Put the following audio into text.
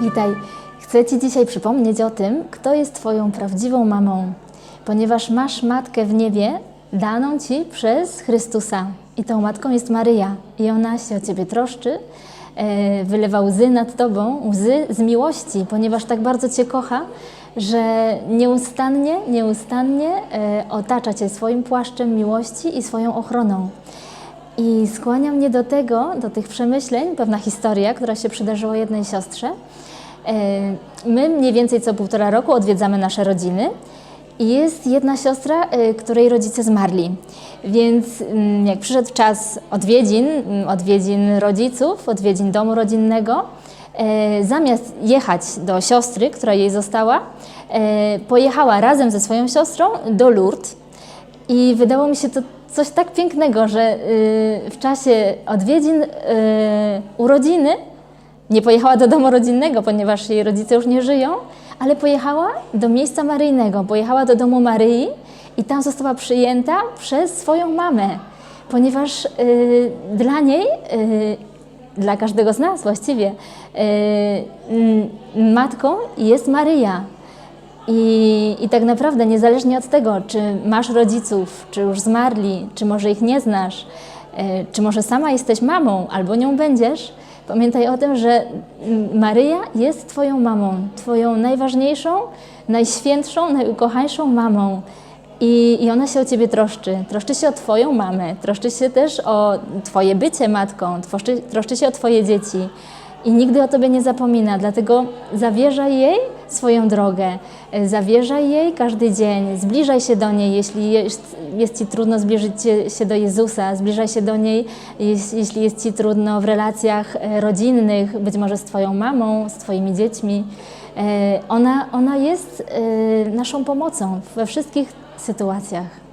Witaj. Chcę Ci dzisiaj przypomnieć o tym, kto jest Twoją prawdziwą mamą, ponieważ masz matkę w niebie daną Ci przez Chrystusa. I tą matką jest Maryja. I ona się o Ciebie troszczy, e, wylewa łzy nad Tobą, łzy z miłości, ponieważ tak bardzo Cię kocha, że nieustannie, nieustannie e, otacza Cię swoim płaszczem miłości i swoją ochroną. I skłania mnie do tego, do tych przemyśleń, pewna historia, która się przydarzyła jednej siostrze. E, My mniej więcej co półtora roku odwiedzamy nasze rodziny i jest jedna siostra, e, której rodzice zmarli. Więc mm, jak przyszedł czas odwiedzin, mm, odwiedzin rodziców, odwiedzin domu rodzinnego, e, zamiast jechać do siostry, która jej została, pojechała razem ze swoją siostrą do Lourdes. I wydało mi się to coś tak pięknego, że y, w czasie odwiedzin y, urodziny nie pojechała do domu rodzinnego, ponieważ jej rodzice już nie żyją, ale pojechała do miejsca maryjnego, pojechała do domu Maryi i tam została przyjęta przez swoją mamę, ponieważ y, dla niej, y, dla każdego z nas właściwie, y, matką jest Maryja. I, I tak naprawdę, niezależnie od tego, czy masz rodziców, czy już zmarli, czy może ich nie znasz, czy może sama jesteś mamą, albo nią będziesz, pamiętaj o tym, że Maryja jest Twoją mamą, Twoją najważniejszą, najświętszą, najukochańszą mamą. I, I ona się o Ciebie troszczy. Troszczy się o Twoją mamę, troszczy się też o Twoje bycie matką, troszczy, troszczy się o Twoje dzieci i nigdy o Tobie nie zapomina, dlatego zawierzaj jej swoją drogę, e, zawierzaj jej każdy dzień, zbliżaj się do niej, jeśli jest, jest Ci trudno zbliżyć się- do Jezusa, zbliżaj się do niej, jeś- jeśli jest Ci trudno w relacjach e, rodzinnych, być może z Twoją mamą, z Twoimi dziećmi. E, Ona, ona jest naszą pomocą we wszystkich sytuacjach.